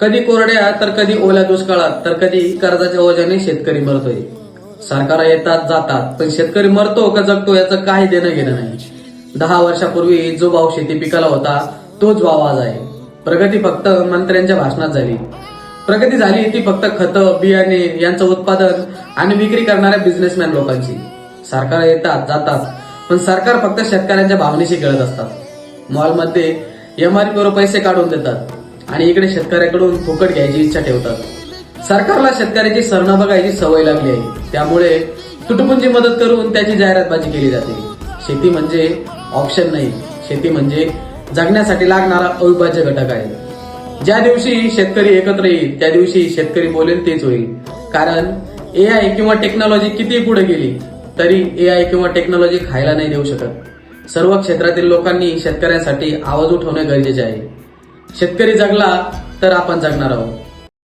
कधी कोरड्या तर कधी ओल्या दुष्काळात तर कधी कर्जाच्या ओझ्याने शेतकरी मरतोय. सरकार येतात जातात पण शेतकरी मरतो का जगतो याचं काही देणं घेणं नाही. दहा वर्षापूर्वी जो भाव शेती पिकाला होता तोच भाव आज आहे. प्रगती फक्त मंत्र्यांच्या भाषणात झाली. प्रगती झाली ती फक्त खतं बियाणे यांचं उत्पादन आणि विक्री करणाऱ्या बिझनेसमॅन लोकांची. सरकार येतात जातात पण सरकार फक्त शेतकऱ्यांच्या भावनेशी खेळत असतात. मॉलमध्ये एमआरपीवर पैसे काढून देतात. आणि इकडे शेतकऱ्याकडून फुकट घ्यायची इच्छा ठेवतात. सरकारला शेतकऱ्याची सरणा बघायची सवय लागली आहे. त्यामुळे तुटपुंजी मदत करून त्याची जाहिरातबाजी केली जाते. शेती म्हणजे ऑप्शन नाही. शेती म्हणजे जगण्यासाठी लागणारा अविभाज्य घटक आहे. ज्या दिवशी शेतकरी एकत्र येईल त्या दिवशी शेतकरी बोलेल तेच होईल. कारण ए आय किंवा टेक्नॉलॉजी किती पुढे गेली तरी ए आय किंवा टेक्नॉलॉजी खायला नाही देऊ शकत. सर्व क्षेत्रातील लोकांनी शेतकऱ्यांसाठी आवाज उठवणे गरजेचे आहे. शेतकरी जगला तर आपण जगणार आहोत.